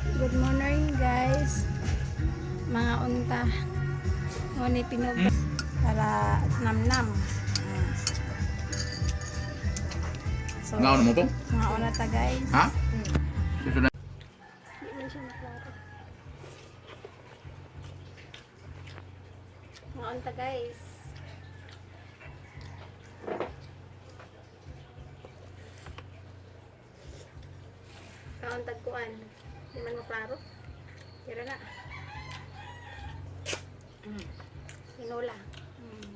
Good morning guys. Mga unta. Ngunit pinug para namnam. Mm. So, Ngaon mo po? mga una ta guys. Ha? Susunod. Maklaro. Mga unta guys. Kaon tagkuan. Hindi man maklaro. Tira na. Mm. Tinola. Mm.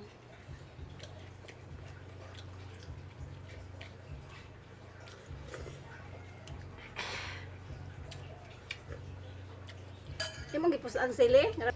Di mo gipus ang sili.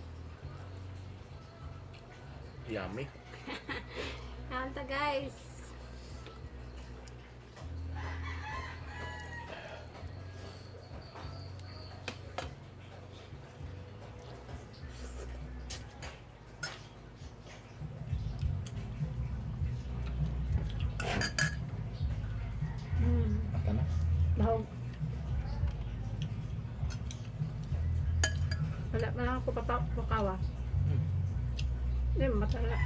Pa lang ako papakawa. Hmm. Hindi, matala.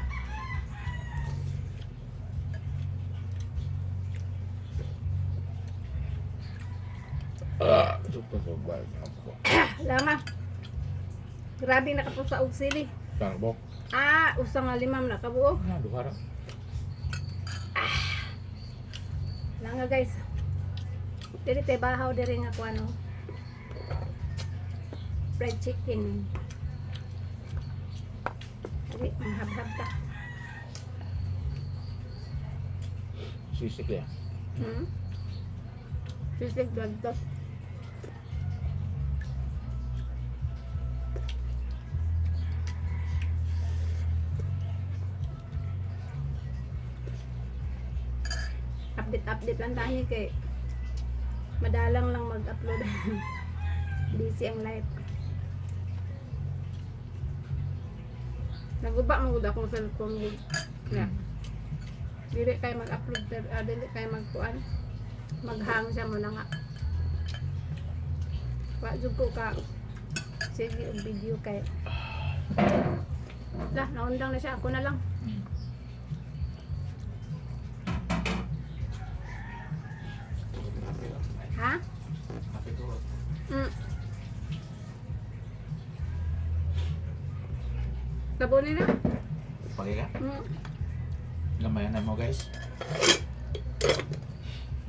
Ah, super super. Ako. Lama. Grabe nakapusa og sili. Po? Ah, usa nga limam na kabuo. Ah, duhara. Langa guys. Dili tay bahaw diri nga kuan no. Fried chicken. Dili mahab-hab ta. Sisik ya. Hmm? Sisig dagdag. Update update lang tayo kay madalang lang mag-upload. Busy ang life. Naguba mo gud akong cellphone gud. Yeah. Dili kay mag-upload pero ah, dili kay magkuan. Maghang siya mo na nga. Wa jud ko ka sige og video kay Lah, naundang na siya. Ako na lang. Ha? Mm. Tabunin na. Pagi ka? Mm. Gamayan na mo guys.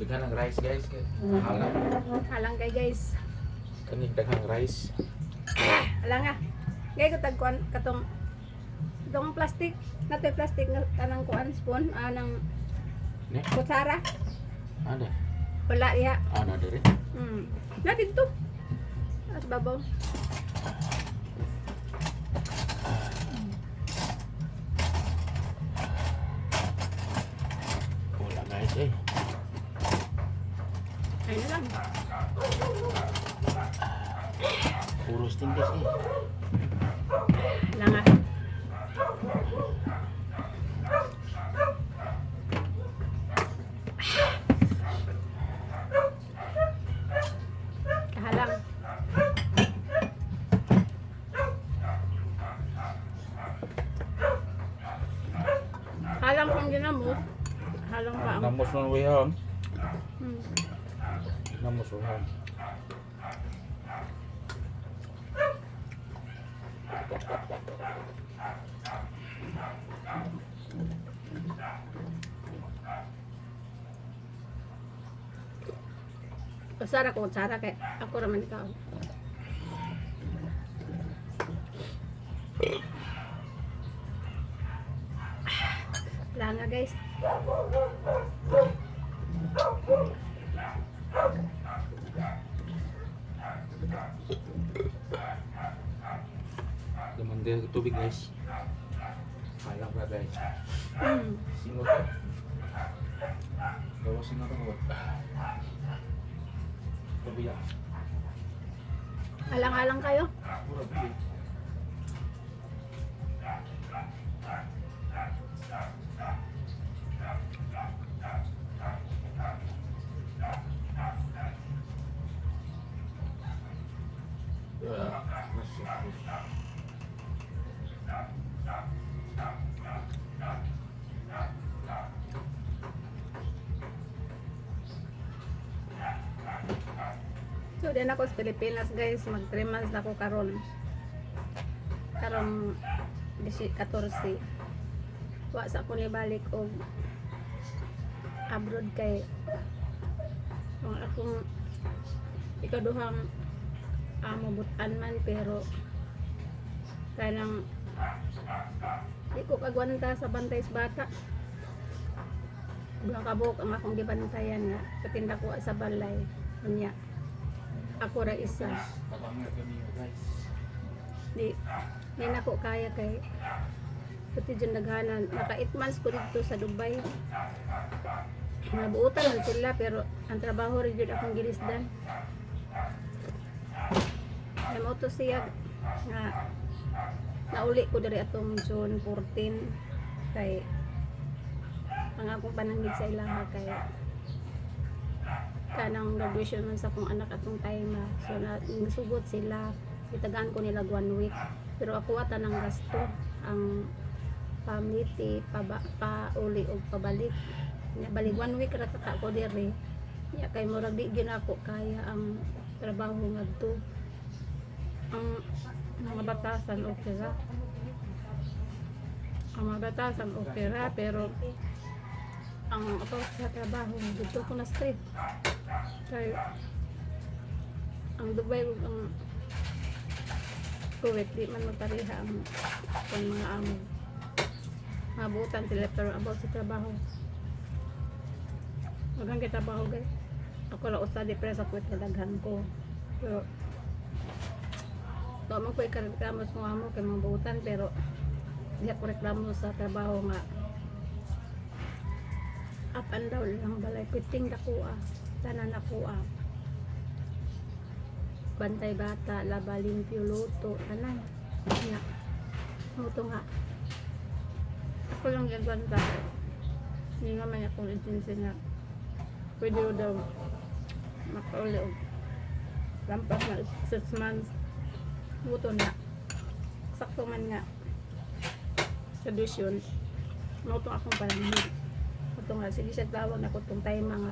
Daghang ang rice guys. kay Halang. Halang kay guys. Kani daghang rice. Halang nga. Gay ko tagkuan katong itong plastic. Nato plastic nga kanang kuan spoon anang Ne? kutsara. Ada. Wala iya. Ana diri. Mm. Na dito. At babaw. Wala guys eh. Ayun na lang. Puro stindes eh. Halang nga. Halang. Pang ginamos. Halang pa ang... Namos nun wihang. Hmm. Namos wihang. Usara ko, usara kay ako raman ikaw. Wala nga guys. Gaman din tubig guys. Halang na guys. Hmm. Sino to? Gawa sino to ko? Kabiya. Alang-alang kayo. Puro biya. So, din ako sa Pilipinas guys, mag 3 months na ako karon. Karon 14. Wa sa ako ni balik og abroad kay ang akong ikaduhang amo butan man pero kanang di ko kagwanta sa bantay sa bata duha ka buok ang akong gibantayan nga patinda ko sa balay unya ako ra isa. Di di na ko kaya kay pati dyan naghanan. Naka 8 months ko dito sa Dubai. Nabuutan man sila pero ang trabaho rin yun akong gilisdan ay mo to siya nga nauli ko diri atong June 14 kay ang akong panangid sa ilaha kay kanang graduation man sa akong anak atong time ah. so na sugot sila. Itagaan ko nila one week. Pero ako ata ng gasto ang pamiti paba, pauli o pabalik. Nya balik one week ra kata ko diri. Nya kay murag di gyud ako kaya ang trabaho ngadto ang mga batasan okay ra. Ang mga batasan okay ra pero ang ako sa trabaho dito ko na stress kay ang Dubai ug ang Kuwait di man magpareha ang ang mga amo mabutan sila pero about sa trabaho. Magang trabaho guys. Ako lang usa di presa Kuwait na daghan ko. Pero to ko ikareklamo sa mga amo kay mabutan pero di ako reklamo sa trabaho nga up and down lang balay. Piting dakuha tanan nakuha bantay bata laba limpyo luto tanan. Nga luto nga. Ako lang yung banta. Hindi naman akong agency nga pwede ko daw makauli og lampas na 6 months. Luto na. Sakto man nga. Tradisyon. Luto akong panahon. Ito nga. Sige siya tawag na ko itong time mga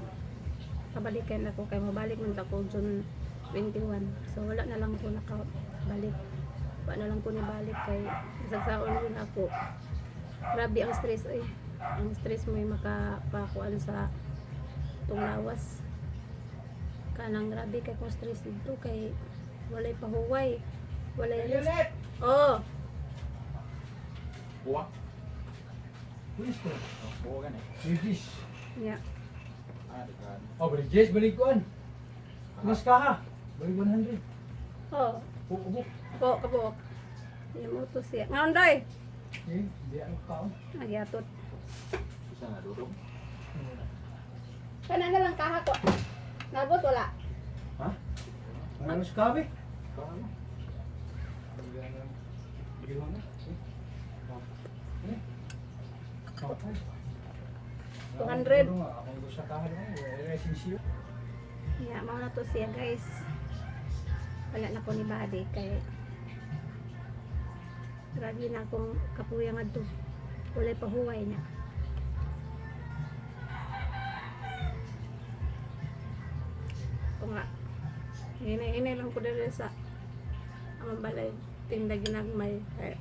kabalikan ako kay mabalik man ako June 21 so wala na lang ko nakabalik. Wala na lang ko nibalik kay isagsaon yun ako. Grabe ang stress ay ang stress mo yung makapakuan sa itong lawas. Kanang grabe kay kung stress dito kay walay pahuway. Walay rest oh! Buwa. Ko. Buwa eh. British. yeah Ah. Oh, British, balik ko an. Pulis ka ha. Balik 100. oh Buko buk. po kabok yung utos siya ngayon doy Eh, di ano ka. nagyatot Bisa nggak duduk? kana na lang kaha ko nabot wala Ha? Ano sa kabe? Kau mana? Gimana? Eh. Oh. 200. Ako gusto ka ha. Resensyo. Yeah, mao na to siya guys. Wala na ko ni body kay Grabe na akong kapuyang adto. Walay pahuway na. O nga. Hinay-hinay lang ko dali sa amang balay. Tinda ginagmay. Kaya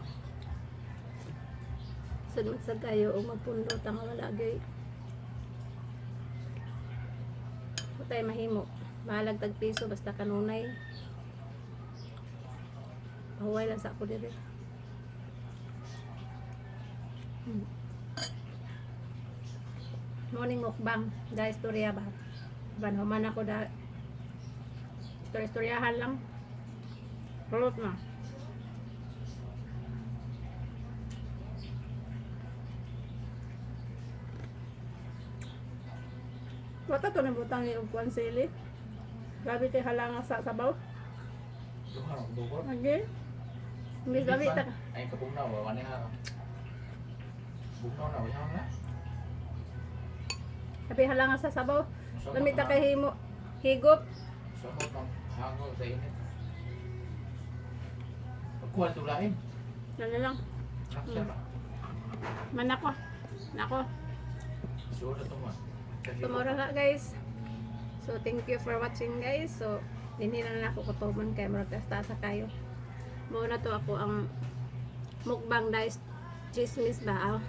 sunod sa kayo o magpundot ang wala gay. Tayo mahimo. Bahalag tag piso basta kanunay. Pahuway lang sa ako dire. Hmm. Morning mukbang. Dahil istorya ba? Banhuman ako da. Istorya-istoryahan lang. Kulot na. Wata to na butang ni Ugwan Sili. Grabe tayo halanga sa sabaw. Bukan, bukan. Lagi. Hindi gabi ta. Ay, kabugnaw, wala nga. Bugnaw na, wala nga. Tapi halanga sa sabaw. Lamit ta na. kay himo. Higop. Sama pang hango sa init. Magkuha ito lain. Dala lang. Naksa ba? Man ako. Nako. Sure na ito mo. Tomorrow na guys. So thank you for watching guys. So dinhi na ako kutuban kay murag sa kayo. Mao na to ako ang mukbang guys. Chismis ba? Ah,